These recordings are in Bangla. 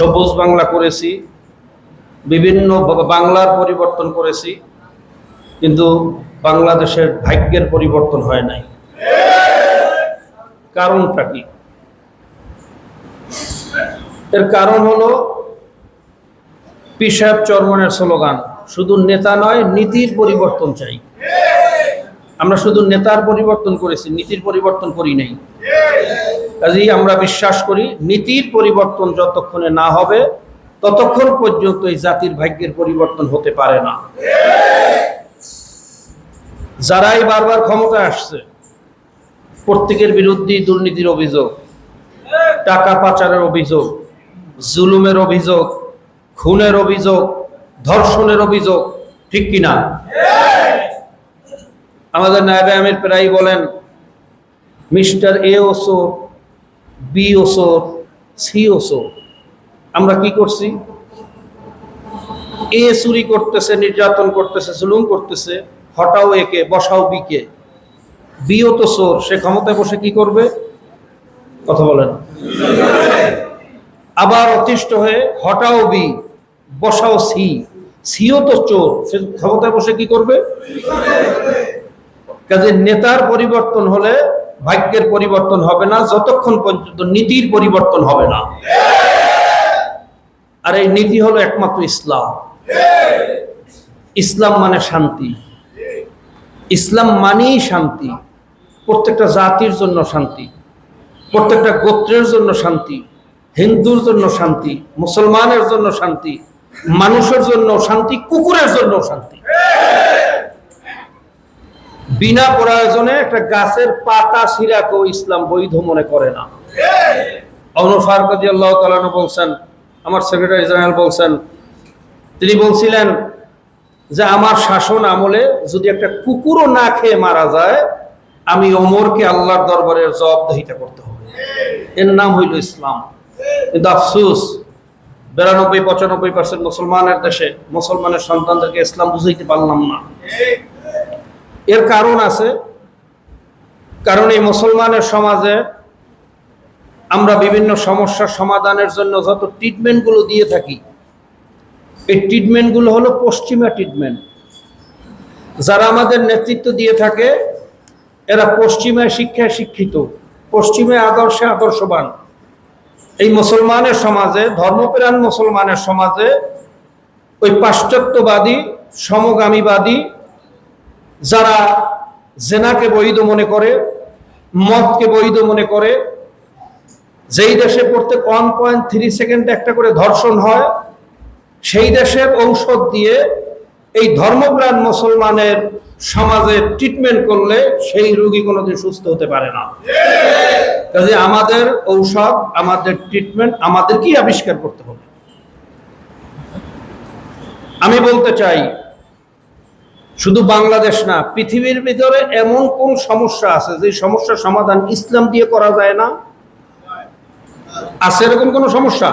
সবুজ বাংলা করেছি, বিভিন্ন বাংলার পরিবর্তন করেছি, কিন্তু বাংলাদেশের ভাগ্যের পরিবর্তন হয় নাই। কারণটা কি? এর কারণ হলো পিসাব চরমনের স্লোগান, শুধু নেতা নয়, নীতির পরিবর্তন চাই। আমরা শুধু নেতার পরিবর্তন করেছি, নীতির পরিবর্তন করি নাই। কাজেই আমরা বিশ্বাস করি, নীতির পরিবর্তন যতক্ষণে না হবে, ততক্ষণ পর্যন্ত এই জাতির ভাগ্যের পরিবর্তন হতে পারে না। যারাই বারবার ক্ষমতায় আসছে, প্রত্যেকের বিরুদ্ধে দুর্নীতির অভিযোগ, টাকা পাচারের অভিযোগ, জুলুমের অভিযোগ, খুনের অভিযোগ, ধর্ষণের অভিযোগ, ঠিক কিনা? আমাদের নায়বে আমির প্রায় বলেন, মিস্টার এ ওসোর বি ওসোর সি ওসোর আমরা কি করছি? এ চুরি করতেছে, নির্যাতন করতেছে, জুলুম করতেছে, হটাও একে বসাও বিকে বিও তো চোর, সে ক্ষমতায় বসে কি করবে? কথা বলেন। আবার অতিষ্ঠ হয়ে হটাও বি, বসাও সি। সিও তো চোর, সে ক্ষমতায় বসে কি করবে? কাজে নেতার পরিবর্তন হলে ভাগ্যের পরিবর্তন হবে না, যতক্ষণ পর্যন্ত নীতির পরিবর্তন হবে না। আর এই নীতি হলো একমাত্র ইসলাম। ইসলাম মানে শান্তি। ইসলাম মানেই শান্তি। প্রত্যেকটা জাতির জন্য শান্তি। প্রত্যেকটা গোত্রের জন্য শান্তি। হিন্দুর জন্য শান্তি, মুসলমানের জন্য শান্তি, মানুষের জন্য শান্তি, কুকুরের জন্য শান্তি। বিনা প্রয়োজনে একটা গাছের পাতা সিরাকেও ইসলাম বৈধ মনে করে না। অনুফার কাজী আল্লাহ বলছেন, আমার সেক্রেটারি জেনারেল বলছেন, তিনি বলছিলেন যে আমার শাসন আমলে যদি একটা কুকুরও না খেয়ে মারা যায়, আমি ওমরকে আল্লাহর দরবারের জবাবদাহিতা করতে হবে। এর নাম হইল ইসলাম। কিন্তু আফসুস, বিরানব্বই পঁচানব্বই পার্সেন্ট মুসলমানের দেশে মুসলমানের সন্তানদেরকে ইসলাম বুঝাইতে পারলাম না। এর কারণ আছে, কারণ এই মুসলমানের সমাজে আমরা বিভিন্ন সমস্যার সমাধানের জন্য যত ট্রিটমেন্টগুলো দিয়ে থাকি, এই ট্রিটমেন্টগুলো হলো পশ্চিমা ট্রিটমেন্ট যারা আমাদের নেতৃত্ব দিয়ে থাকে, এরা পশ্চিমা শিক্ষায় শিক্ষিত পশ্চিমে আদর্শে আদর্শবান। এই মুসলমানের সমাজে, ধর্মপ্রাণ মুসলমানের সমাজে ওই পাশ্চাত্যবাদী, সমগামীবাদী যারা জেনাকে বৈধ মনে করে, মদকে বৈধ মনে করে, যেই দেশে প্রত্যেক ওয়ান পয়েন্ট থ্রি সেকেন্ডে একটা করে ধর্ষণ হয়, সেই দেশের ঔষধ দিয়ে এই ধর্মপ্রাণ মুসলমানের সমাজে ট্রিটমেন্ট করলে সেই রোগী কোনোদিন সুস্থ হতে পারে না। কাজে আমাদের ঔষধ, আমাদের ট্রিটমেন্ট আমাদেরকেই আবিষ্কার করতে হবে। আমি বলতে চাই শুধু বাংলাদেশ না, পৃথিবীর ভিতরে এমন কোন সমস্যা আছে যে সমস্যার সমাধান ইসলাম দিয়ে করা যায় না? আছে এরকম কোন সমস্যা?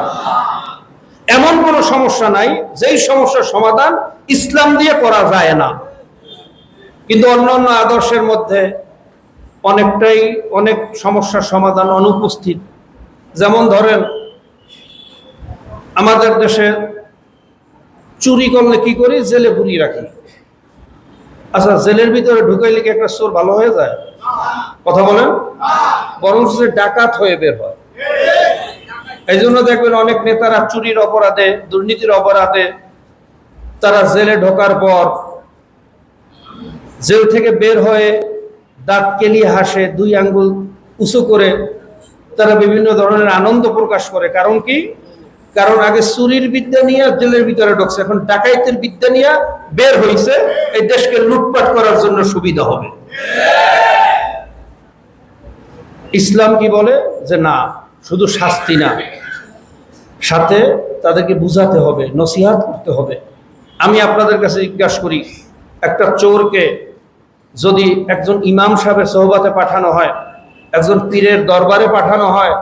এমন কোন সমস্যা নাই যেই সমস্যার সমাধান ইসলাম দিয়ে করা যায় না। কিন্তু অন্যান্য আদর্শের মধ্যে অনেকটাই অনেক সমস্যার সমাধান অনুপস্থিত। যেমন ধরেন, আমাদের দেশে চুরি করলে কি করি? জেলে পুরিয়ে রাখি। আচ্ছা জেলের ভিতরে ঢুকাইলে কি একটা চোর ভালো হয়ে যায়? কথা বলেন। বরং সে ডাকাত হয়ে বের হয়। এই জন্য দেখবেন অনেক নেতারা চুরির অপরাধে, দুর্নীতির অপরাধে তারা জেলে ঢোকার পর জেল থেকে বের হয়ে দাঁত কেলিয়ে হাসে, দুই আঙ্গুল উঁচু করে তারা বিভিন্ন ধরনের আনন্দ প্রকাশ করে। কারণ কি? কারণ আগে চুরির বিদ্যা নিয়ে জেলের ভিতরে ঢুকছে। এখন ডাকাইতের বিদ্যা নিয়ে বের হয়েছে এই দেশকে লুটপাট করার জন্য সুবিধা হবে। ইসলাম কি বলে? যে না, শুধু শাস্তি না। সাথে তাদেরকে বুঝাতে হবে, নসিহাত করতে হবে। আমি আপনাদের কাছে জিজ্ঞাসা করি, একটা চোরকে যদি একজন ইমাম সাহেবের সহবাতে পাঠানো হয়, একজন পীরের দরবারে পাঠানো হয়,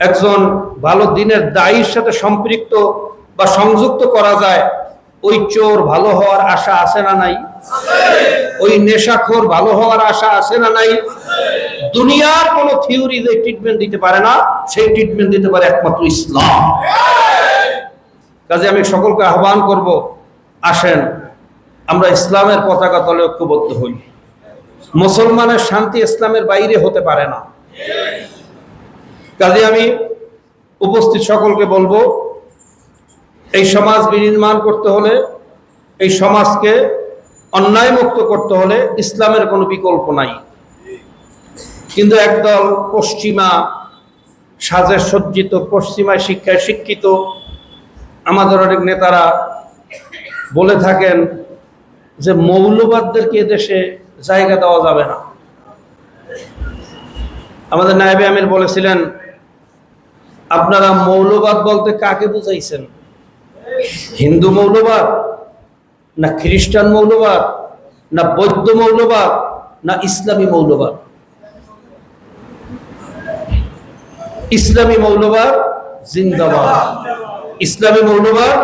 একজন ভালো দিনের দায়ীর সাথে সম্পৃক্ত বা সংযুক্ত করা যায়, ওই চোর ভালো হওয়ার আশা আছে না নাই? ওই নেশাখোর ভালো হওয়ার আশা আছে না নাই? দুনিয়ার কোন থিওরি যে ট্রিটমেন্ট দিতে পারে না, সেই ট্রিটমেন্ট দিতে পারে একমাত্র ইসলাম। কাজে আমি সকলকে আহ্বান করব, আসেন, আমরা ইসলামের পতাকা তলে ঐক্যবদ্ধ হই। মুসলমানের শান্তি ইসলামের বাইরে হতে পারে না। কাজে আমি উপস্থিত সকলকে বলব, এই সমাজ বিনির্মাণ করতে হলে, এই সমাজকে অন্যায় মুক্ত করতে হলে ইসলামের কোনো বিকল্প নাই। কিন্তু একদল পশ্চিমা, সাজে সজ্জিত পশ্চিমা শিক্ষায় শিক্ষিত, আমাদের অনেক নেতারা বলে থাকেন যে মৌলবাদদেরকে দেশে জায়গা দেওয়া যাবে না। আমাদের নায়েবে আমির বলেছিলেন আপনারা মৌলবাদ বলতে কাকে বুঝাইছেন? হিন্দু মৌলবাদ? না খ্রিস্টান মৌলবাদ? না বৌদ্ধ মৌলবাদ? না ইসলামী মৌলবাদ? ইসলামী মৌলবাদ জিন্দাবাদ। ইসলামী মৌলবাদ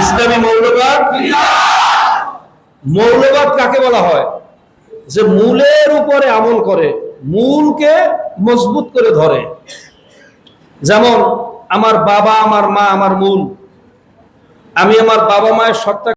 ইসলামী মৌলবাদ মৌলবাদ কাকে বলা হয়? যে মূলের উপরে আমল করে, মূলকে মজবুত করে ধরে। যেমন আমার বাবা আমার মা আমার মূল আমি আমার বাবা মায়ের সত্তা